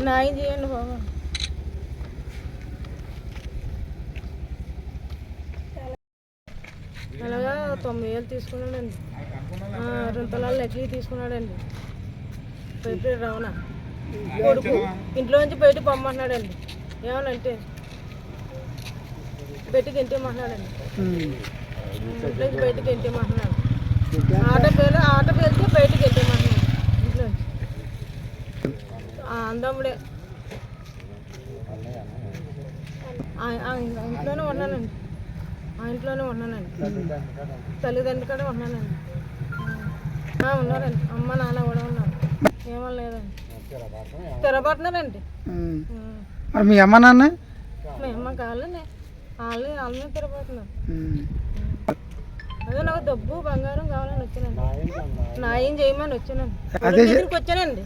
న్యాయం చేయండి బాబు. అలాగా తొంభై వేలు తీసుకున్నాడండి. రెండు తలాలు లెక్కలు తీసుకున్నాడండి. పెట్టి రవణ. కొడుకు ఇంట్లో నుంచి బయట పంపమంటున్నాడండి ఏమనంటే బయటికి ఇంటేమంటున్నాడండి ఇంట్లో నుంచి బయటికి ఇంటేమంటున్నాడు ఆటో పేరు ఆటో పేరుతో బయటికి ఇంటేమంటున్నాడు ఇంట్లో నుంచి ఆ, అందముడే ఆ- ఆ ఇంట్లోనే ఉన్నానండి. ఆ ఇంట్లోనే ఉన్నానండి. తల్లిదండ్రులు కూడా ఉన్నానండి ఉన్నారండి. అమ్మ నాన్న కూడా ఉన్నారు. ఏమో లేదండి. తిరగబడుతున్నారండి. మరి మీ అమ్మ నాన్న? మేము కావాలండి వాళ్ళు వాళ్ళ మీద తిరగబడుతున్నారు ఉమ్. అదే నాకు డబ్బు బంగారం కావాలని వచ్చానండి న్యాయం చేయమని వచ్చానండి వచ్చానండి.